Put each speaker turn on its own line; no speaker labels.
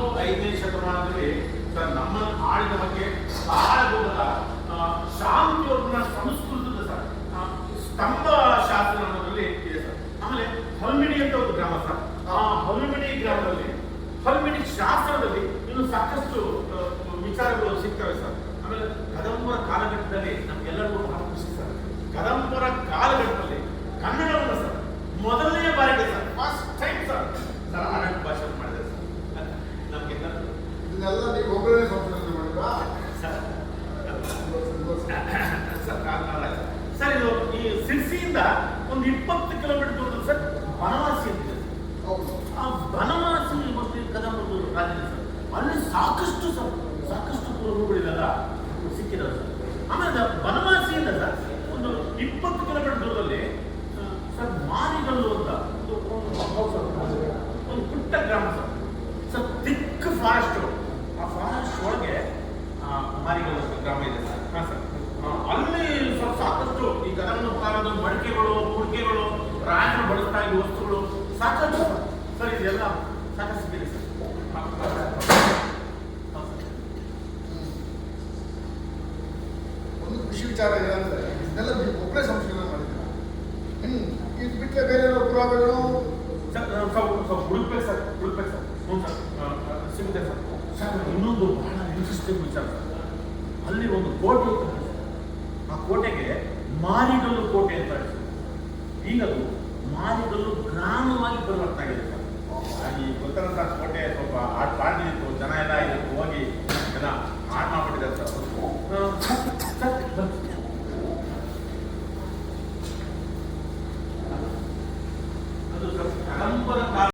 ನಾಲ್ಕು ಐದನೇ ಶತಮಾನದಲ್ಲಿ ನಮ್ಮ ಆಳಿದ ಬಗ್ಗೆ ಕಾಳಗದ ಶಾಂತಿಯವ್ರನ್ನ ಸಂಸ್ಕೃತದ ಸರ್ ಸ್ತಂಭ ಶಾಸ್ತ್ರ ಅನ್ನೋದ್ರಲ್ಲಿ ಇದೆ ಸರ್. ಆಮೇಲೆ ಹಲ್ಮಿಡಿ ಅಂತ ಒಂದು ಗ್ರಾಮ ಸರ್. ಆ ಹಲ್ಮಿಡಿ ಗ್ರಾಮದಲ್ಲಿ, ಹಲ್ಮಿಡಿ ಶಾಸ್ತ್ರದಲ್ಲಿ ಇನ್ನು ಸಾಕಷ್ಟು ಆ, ವಿಚಾರಗಳು ಸಿಗ್ತವೆ ಸರ್ ಆಮೇಲೆ ಕದಂಬರ ಕಾಲಘಟ್ಟದಲ್ಲಿ ನಮ್ಗೆಲ್ಲರಿಗೂ ಬಹಳ ಖುಷಿ ಸರ್ ಕದಂಬರ ಕಾಲಘಟ್ಟದಲ್ಲಿ ಕನ್ನಡವನ್ನು ಸರ್ ಮೊದಲನೇ ಬಾರಿಗೆ sir first time sir sir ಆಡಳಿತ ಭಾಷೆ ಮಾಡಿದೆ ಸರ್ ನಮ್ಗೆಲ್ಲರಿಗೂ
ಇದನ್ನೆಲ್ಲ ನೀವು ಒಬ್ಬರೇ ಸಂಶೋಧನೆ ಮಾಡಿದ್ರಾ?
ಸರ್ ಇದು ಈ ಸಿರ್ಸಿಯಿಂದ ಒಂದು ಇಪ್ಪತ್ತು ಕಿಲೋಮೀಟರ್ ದೂರದ ಸರ್ ಬನವಾಸಿ ಅಂತ ಆ ಬನವಾಸಿ ಮತ್ತು ಕದಂಬರು ರಾಜ್ಯ ಸರ್. ಅಲ್ಲಿ ಸಾಕಷ್ಟು ಸರ್ ಸಾಕಷ್ಟು ಕುರುಹುಗಳಿವೆಲ್ಲ ಸಿಕ್ಕಿದಾವೆ ಸರ್. ಆಮೇಲೆ ಬನವಾಸಿಯಿಂದ ಸರ್ ಒಂದು ಇಪ್ಪತ್ತು ಕಿಲೋಮೀಟರ್ ದೂರದಲ್ಲಿ ಆ, ಸರ್ ಮಾರಿಗಲ್ಲು ಅಂತ ಒಂದು ಒಂದು ಹೌದು ಸರ್, ಒಂದು ಪುಟ್ಟ ಗ್ರಾಮ ಸರ್ ಸರ್ ತಿಕ್ ಫಾರೆಸ್ಟ್ ಆ ಫಾರೆಸ್ಟ್ ಒಳಗೆ ಆ, ಮಾರಿಗಲ್ಲು ಅಂತ ಗ್ರಾಮ ಇದೆ ಸರ್ ಹಾಂ ಸರ್ ಆ, ಅಲ್ಲಿ ಸ್ವಲ್ಪ ಸಾಕಷ್ಟು ಈ ಕದಂಬ ಕಾಲದ ಮಡಿಕೆಗಳು ಕುಡಿಕೆಗಳು ರಾಜರು ವಸ್ತುಗಳು ಸಾಕಷ್ಟು ಸರ್. ಇದೆಲ್ಲ ಸಾಕಷ್ಟು ಸಿಕ್ಕಿದೆ ಸರ್.
ಒಂದು ಖುಷಿ ವಿಚಾರ ಏನಂದ್ರೆ ಇದೆಲ್ಲ ನೀವು ಒಬ್ಬರೇ ಸಂಶೋಧನೆ ಮಾಡಿದ್ದೀರಾ? ಹ್ಮ್ ಇದು ಬಿಟ್ಟರೆ ಬೇರೆ ಪುರಾವೆಗಳು
ಹುಡುಕ್ಬೇಕು ಸರ್ ಹುಡುಕ್ಬೇಕು ಸರ್ ಹ್ಞೂ ಸರ್. ಸಿಗುತ್ತೆ ಸರ್. ಸರ್ ಇನ್ನೊಂದು ಬಹಳ ಇಂಟ್ರೆಸ್ಟಿಂಗ್ ವಿಚಾರ ಅಲ್ಲಿ ಒಂದು ಕೋಟೆ ಆ ಕೋಟೆಗೆ ಮಾರಿಗಲ್ಲು ಕೋಟೆ ಅಂತ ಹೇಳಿ ಸರ್. ಈಗ ಅದು ಮಾರಿಗಲ್ಲು ಗ್ರಾಮವಾಗಿ ಈ ಗೊತ್ತಲ್ಲ ಸರ್ ಕೋಟೆ ಸ್ವಲ್ಪ ಆಟ ಪಾಡಿತ್ತು ಜನ ಎಲ್ಲ ಇದಕ್ಕೆ ಹೋಗಿ ಜನ ಆಟ ಮಾಡ್ಬಿಟ್ಟಿದ್ದಾರೆ ಸರ್.